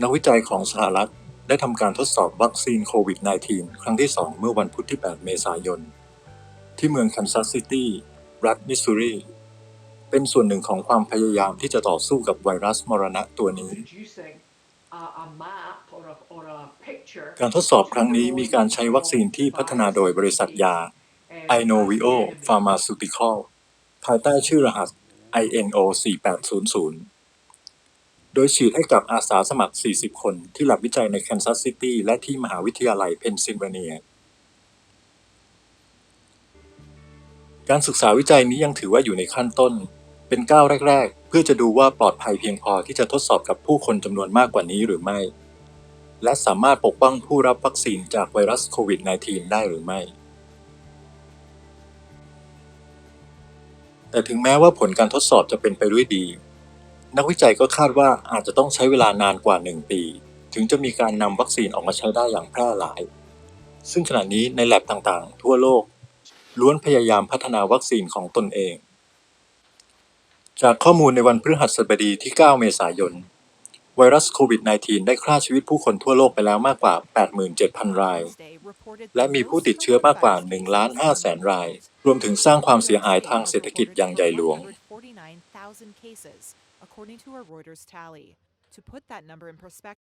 นักวิจัยของสหรัฐได้ทำการทดสอบวัคซีนโควิด -19 ครั้งที่ 2 เมื่อวันพุธที่ 8 เมษายน ที่เมืองคันซัสซิตี้ รัฐมิสซูรี เป็นส่วนหนึ่งของความพยายามที่จะต่อสู้กับไวรัสมรณะตัวนี้ producing a, a map or a, or a picture การทดสอบครั้งนี้มีการใช้วัคซีนที่พัฒนาโดยบริษัทยา Inovio Pharmaceutical ภายใต้ชื่อรหัส INO 4800 โดยฉีดให้กับอาสาสมัคร 40 คนที่หลับวิจัยในแคนซัสซิตี้และที่มหาวิทยาลัยเพนซิลเวเนีย การศึกษาวิจัยนี้ยังถือว่าอยู่ในขั้นต้น เป็นก้าวแรก ๆ เพื่อจะดูว่าปลอดภัยเพียงพอที่จะทดสอบกับผู้คนจำนวนมากกว่านี้หรือไม่ และสามารถปกป้องผู้รับวัคซีนจากไวรัสโควิด -19 ได้หรือไม่แต่ถึงแม้ว่าผลการทดสอบจะเป็นไปด้วยดี นักวิจัยก็คาดว่าอาจจะต้องใช้เวลานานกว่า 1 ปี ถึงจะมีการนำวัคซีนออกมาใช้ได้อย่างแพร่หลาย ซึ่งขณะนี้ในแลบต่างๆ ทั่วโลก ล้วนพยายามพัฒนาวัคซีนของตนเอง จากข้อมูลในวันพฤหัสบดีที่ 9 เมษายน ไวรัสโควิด -19 ได้ฆ่าชีวิตผู้คนทั่วโลกไปแล้วมากกว่า 87,000 ราย และมีผู้ติดเชื้อมากกว่า1ล้าน5แสนราย รวมถึงสร้างความเสียหายทางเศรษฐกิจอย่างใหญ่หลวง 49,000 cases, according to a Reuters tally. To put that number in perspective,